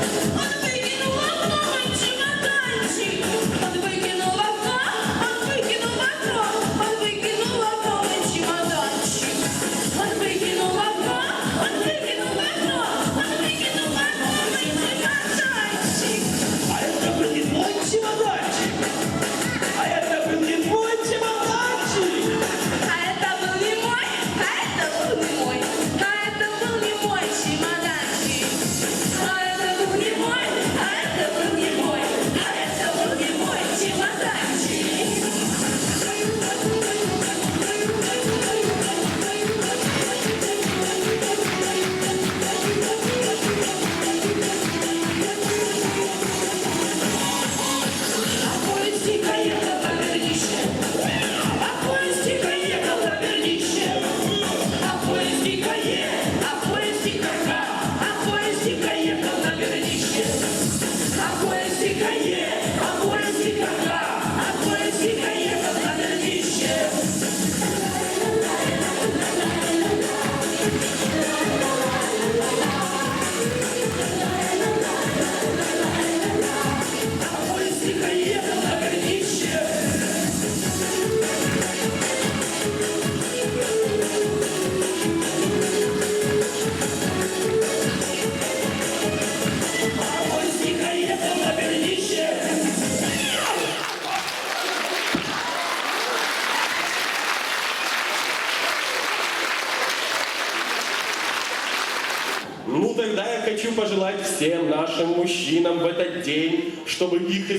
Oh,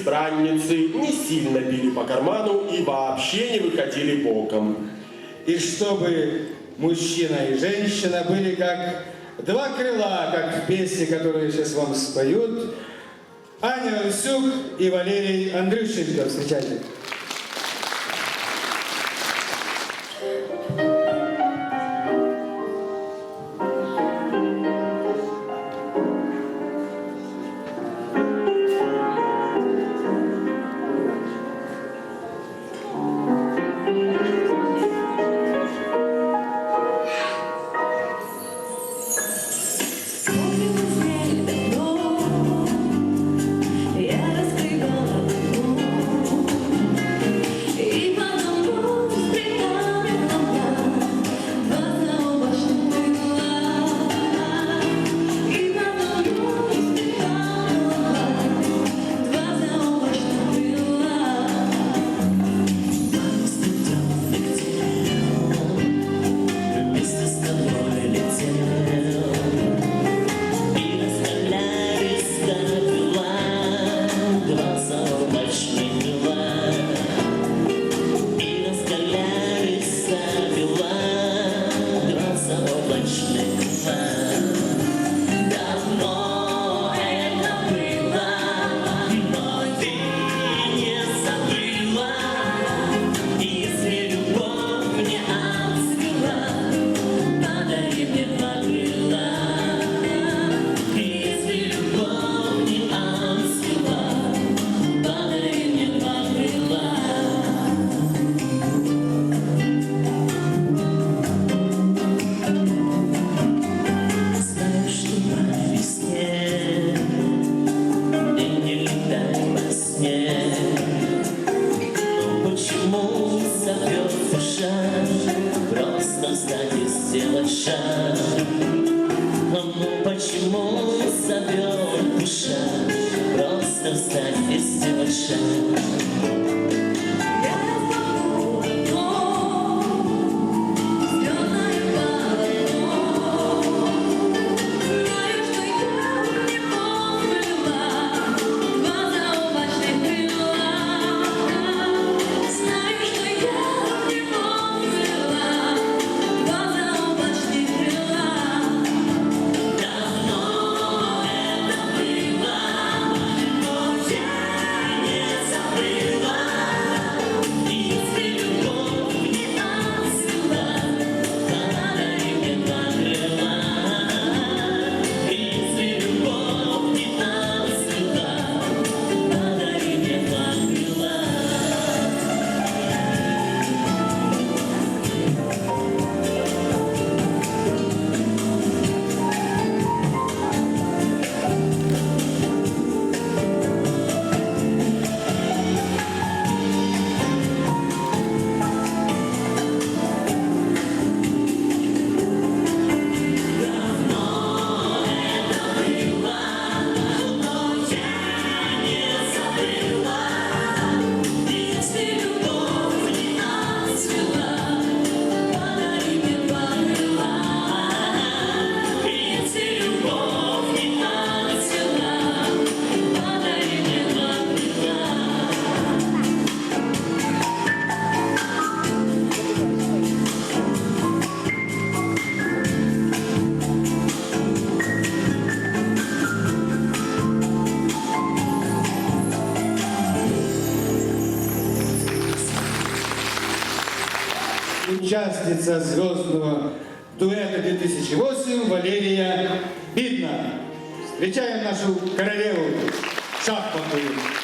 избранницы не сильно били по карману и вообще не выходили боком. И чтобы мужчина и женщина были как два крыла, как в песне, которую сейчас вам споют, Аня Русюк и Валерий Андрющенко. Встречайте. участница звездного дуэта 2008 Валерия Бидна. Встречаем нашу королеву шахматную.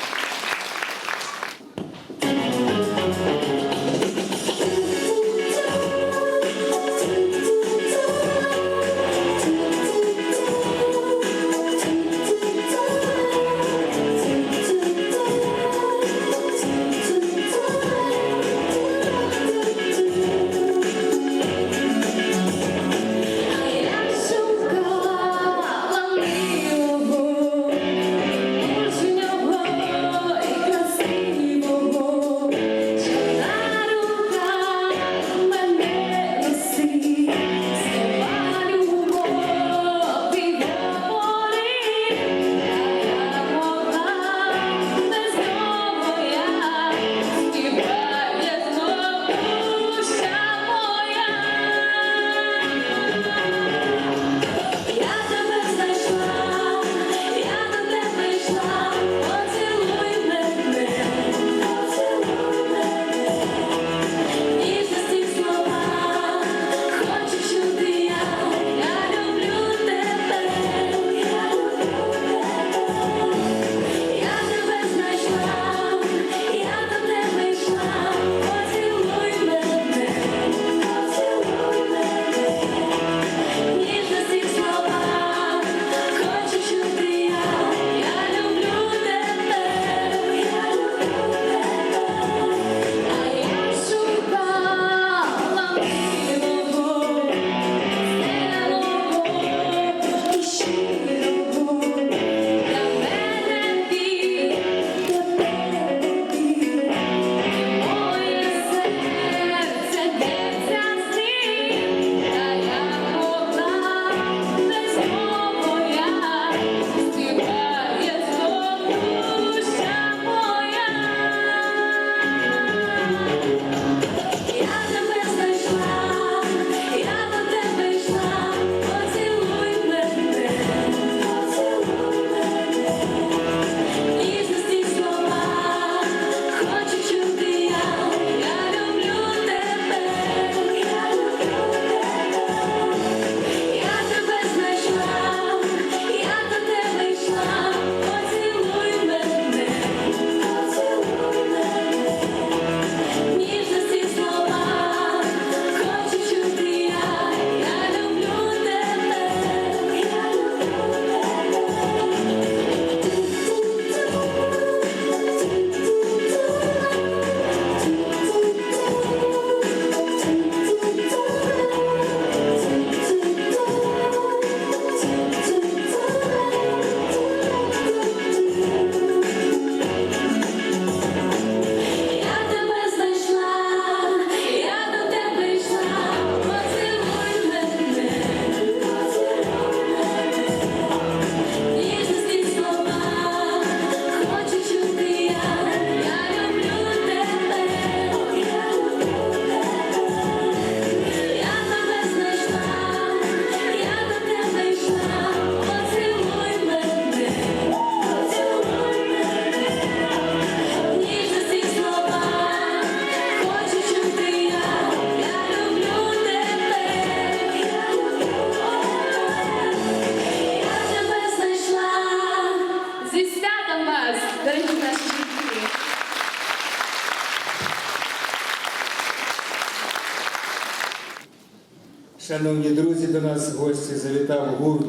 області завітав гурт,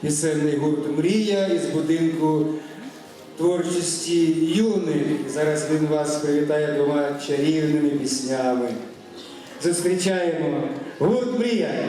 пісенний гурт Мрія із будинку творчості юни. Зараз він вас привітає двома чарівними піснями. Зустрічаємо гурт Мрія!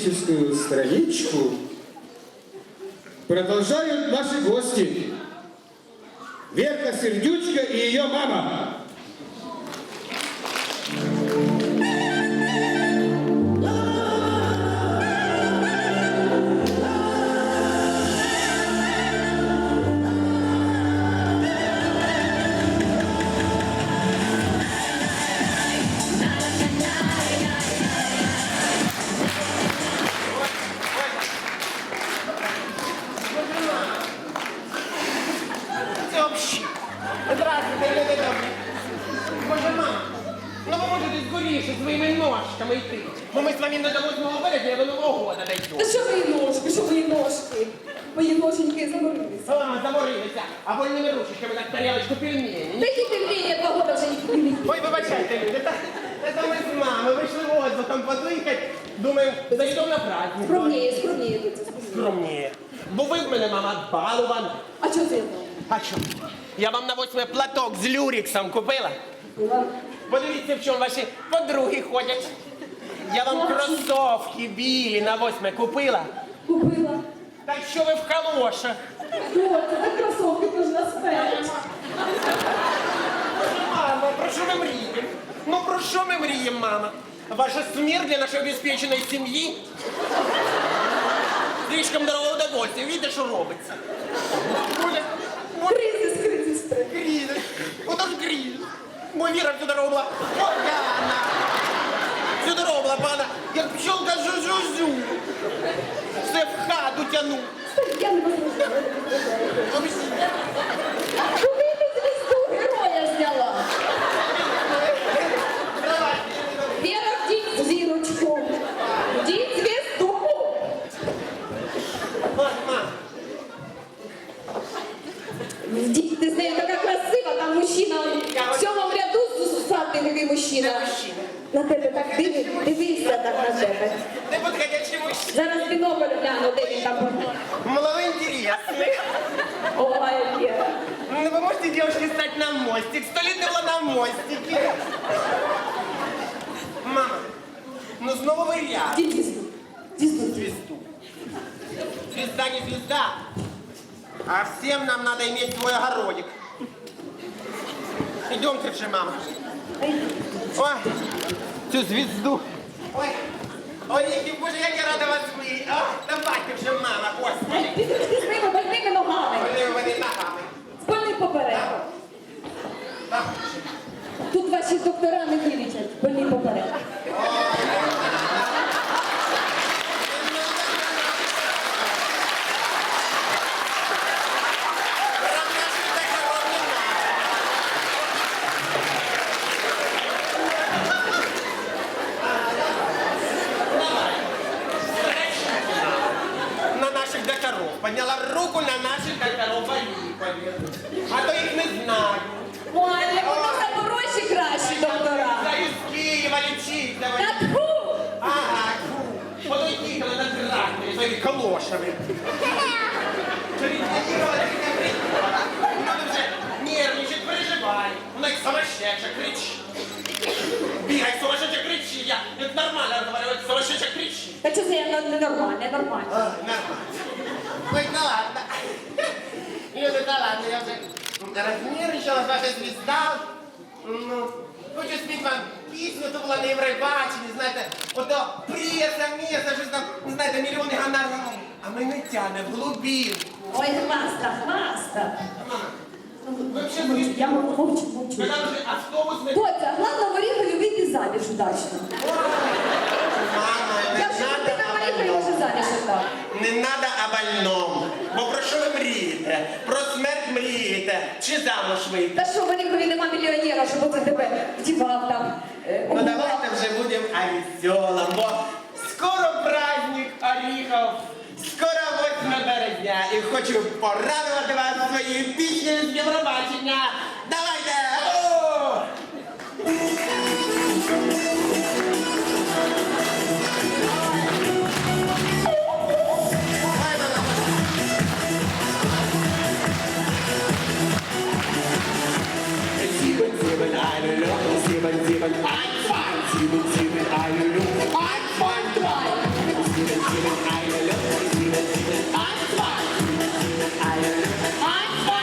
Романтическую страничку продолжают наши гости. Верка Сердючка и ее мама. 8 платок з люріксом купила. Подивіться, в чому ваші подруги ходять. Я вам кросовки білі на 8 купила. Купила. Так що ви в калошах? Доця, так кросовки тож на. Мама, про що ми мріємо? Ну про що ми мріємо, мама? Ваша смерть для нашої обеспеченої сім'ї? Слишком дорого удовольствие. Видите, що робиться? Оля, Кризис. Ото ж кризис. Бо Віра всю дорогу була погана. Всю дорогу була погана. Як пчелка жу-жу-жу. Все в хату тяну. Я не возражаю. Куди такий мужчина. Це мужчина. На тебе так диви, дивися так на тебе. Неподходящий мужчина. Зараз бінокль гляну, де він там. Малоинтересный. Ой, Віра. Ну, вы можете, девушки, стать на мостик. Сто лет не было на мостике. Мама, ну снова вариант. Вдіть звізду. Звізду. Звезду. Звезда не звезда. А всем нам надо иметь свой огородик. Идемте же, мама. Ой, цю звізду. Ой, ой, Ники, боже, як я рада вас видеть. Та давайте вже, мама, господи. Ти з ними больними ногами. Вони у мене ногами. Спальний поперек. Тут ваші доктора не вилічать, Больний поперек. на наших докторов. Подняла руку на наших Валипове. А то їх не знаю. Ой, для кого запорожці кращі доктора. Знаю з Києва давай. Та тьфу! Ага, фу. Ото їхала на тракторі своїми калошами. Переїхала. Вона вже нервничать, переживає. Вона як сумасшедша, кричить. Бігай, сумасшедша, кричи. Я як нормально говорю, як сумасшедша, кричи. Та це я ненормальне, нормально. Нормально. Ну ладно. Люди, да ладно, я вже рознервничалась, ваша звезда. Ну, хочу спіти вам пісню, то була на Євробаченні, знаєте, ото преса, місто, щось там, не знаєте, мільйони гонорарів. А мене тяне в глубинку. Ой, хваста, хваста. Взагалі Я мовчу, мовчу. Когда вже автобус не... Доця, главное в Оріхові вийти заміж удачно. Мама, не надо Не надо о больному. Бо про що ви мрієте? Про смерть мрієте? Чи замуж вийти? Та що в Оріхові нема мільйонера, щоб оце тебе вдівав там. е, Ну обував? давайте вже будемо о веселом, бо скоро праздник Оріхов, скоро 8 березня, і хочу порадувати вас своєю піснею з Євробачення. I'm